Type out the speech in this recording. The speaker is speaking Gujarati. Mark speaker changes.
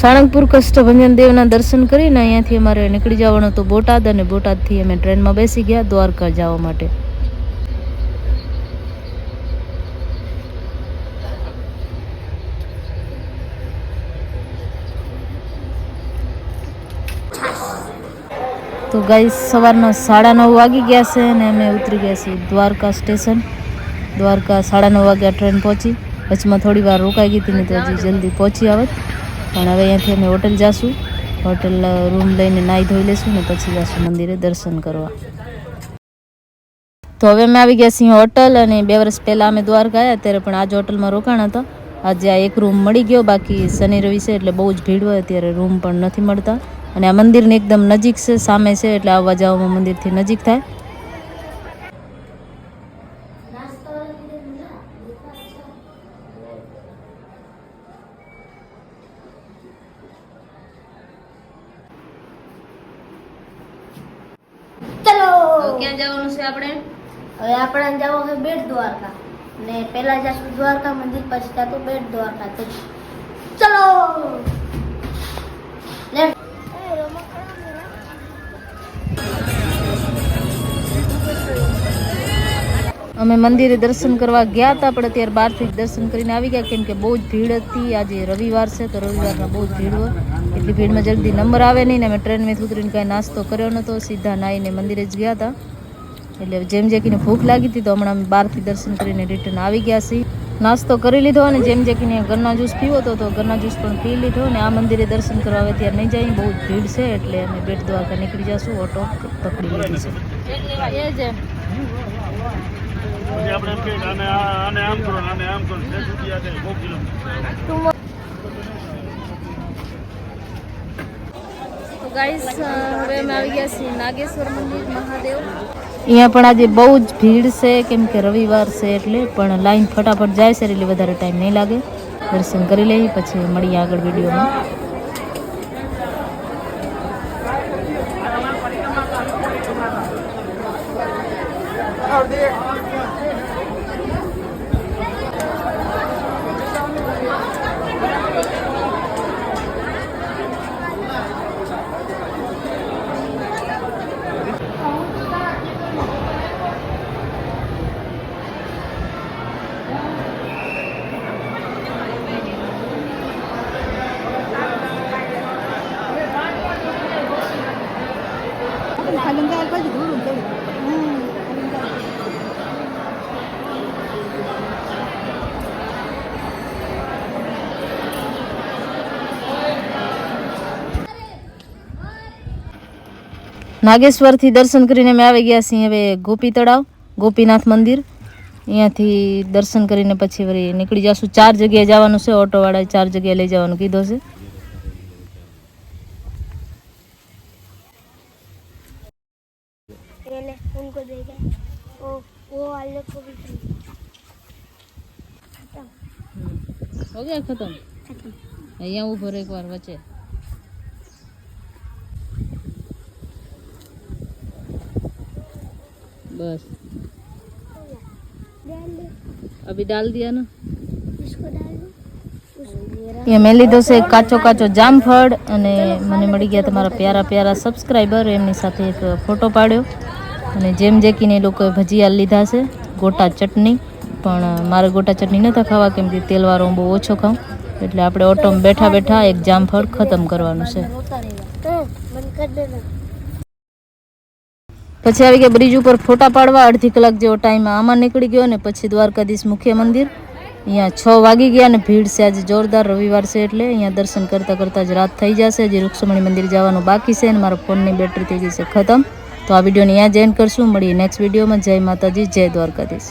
Speaker 1: સાળંગપુર કષ્ટભંજન દેવના દર્શન કરીને અહીંયાથી અમારે નીકળી જવાનું હતું બોટાદ અને બોટાદથી અમે ટ્રેનમાં બેસી ગયા દ્વારકા જવા માટે. તો ગાઈ સવારના સાડા નવ વાગી ગયા છે અને અમે ઉતરી ગયા છીએ દ્વારકા સ્ટેશન. દ્વારકા સાડા નવ વાગ્યા ટ્રેન પહોંચી. વચમાં થોડી વાર રોકાઈ ગઈ હતી ને તો હજી જલ્દી પહોંચી આવત. પણ હવે અહીંયાથી અમે હોટલ જાશું. હોટલ રૂમ લઈને નાહી ધોઈ લેશું ને પછી જઈશું મંદિરે દર્શન કરવા. તો હવે અમે આવી ગયા છીએ હોટલ અને બે વર્ષ પહેલાં અમે દ્વારકા આવ્યા ત્યારે પણ આજ હોટલમાં રોકાણ હતા. આજે આ એક રૂમ મળી ગયો, બાકી શનિ, રવિ છે એટલે બહુ જ ભીડ હોય, અત્યારે રૂમ પણ નથી મળતા. અને આ મંદિરની એકદમ નજીક છે, સામે છે એટલે આવવા જવામાં મંદિરથી નજીક થાય. ક્યાં જવાનું છે આપણે?
Speaker 2: હવે આપણે જવું છે બેટ દ્વારકા. ને પહેલા જશું દ્વારકા મંદિર, પછી જતું બેટ દ્વારકા તો
Speaker 1: અમે મંદિરે દર્શન કરવા ગયા હતા, પણ અત્યારે બહારથી દર્શન કરીને આવી ગયા. કેમ કે બહુ જ ભીડ હતી. આજે રવિવાર છે, તો રવિવારના બહુ જ ભીડ હોય. એટલી ભીડમાં જલ્દી નંબર આવે નહીં ને અમે ટ્રેનમાં ઉતરીને કાંઈ નાસ્તો કર્યો નહોતો. સીધા નાહીને મંદિરે જ ગયા હતા. એટલે જેમ જેકીને ભૂખ લાગી હતી, તો હમણાં અમે બહારથી દર્શન કરીને રિટર્ન આવી ગયા છીએ. નાસ્તો કરી લીધો અને જેમ જેકીને ગન્ના જ્યુસ પીવો હતો, તો ગરના જ્યુસ પણ પી લીધો અને આ મંદિરે દર્શન કરવા આવે ત્યાં નહીં જાય. બહુ ભીડ છે, એટલે અમે બેટ દ્વારકા નીકળી જશું. ઓટો પકડી લીધી છે. એ જ
Speaker 3: પછી આપણે એમ કહીએ આને આને આમ કરો આને આમ કરો. ને દસ રૂપિયા બહુ કિલોમીટર.
Speaker 1: ગાઈસ હવે અમે આવી ગયા છીએ નાગેશ્વર મંદિર મહાદેવ. અહીંયા પણ આજે બહુ જ ભીડ છે કેમ કે રવિવાર છે એટલે પણ લાઈન ફટાફટ જાય છે એટલે વધારે ટાઈમ નહીં લાગે. દર્શન કરી લઈએ પછી મળીએ આગળ વિડીયોમાં. 二弟 નાગેશ્વરથી દર્શન કરીને અમે આવી ગયા છીએ હવે ગોપી તળાવ ગોપીનાથ મંદિર અહીંયાથી દર્શન કરીને પછી વળી નીકળી જશું ચાર જગ્યાએ જવાનું છે ઓટોવાળાએ ચાર જગ્યાએ લઈ જવાનું કીધો છે
Speaker 2: ले उनको देगा वो वो वाले को भी
Speaker 1: बस
Speaker 2: डाल दो
Speaker 1: अभी डाल दिया ना
Speaker 2: इसको डाल दो उसको
Speaker 1: એ મેં લીધો છે કાચો કાચો જામફળ અને મને મળી ગયા તમારા પ્યારા પ્યારા સબસ્ક્રાઈબર એમની સાથે એક ફોટો પાડ્યો અને જેમ જેકીને એ લોકોએ ભજીયા લીધા છે ગોટા ચટણી પણ મારે ગોટા ચટણી નતા ખાવા કેમ કે તેલવાળો હું બહુ ઓછો ખાઉં એટલે આપણે ઓટોમાં બેઠા બેઠા એક જામફળ ખતમ કરવાનું છે પછી આવી ગયા બ્રિજ ઉપર ફોટા પાડવા, અડધી કલાક જેવો ટાઈમ આમાં નીકળી ગયો ને પછી દ્વારકાધીશ મુખ્ય મંદિર. અહીંયા છ વાગી ગયા અને ભીડ છે, આજે જોરદાર રવિવાર છે એટલે અહીંયા દર્શન કરતાં કરતાં જ રાત થઈ જશે. હજી રૂક્ષમણી મંદિર જવાનું બાકી છે અને મારા ફોનની બેટરી થઈ છે ખતમ. તો આ વિડીયોને અહીંયા જ એન્ડ કરશું. મળીએ નેક્સ્ટ વિડીયોમાં. જય માતાજી, જય દ્વારકાધીશ.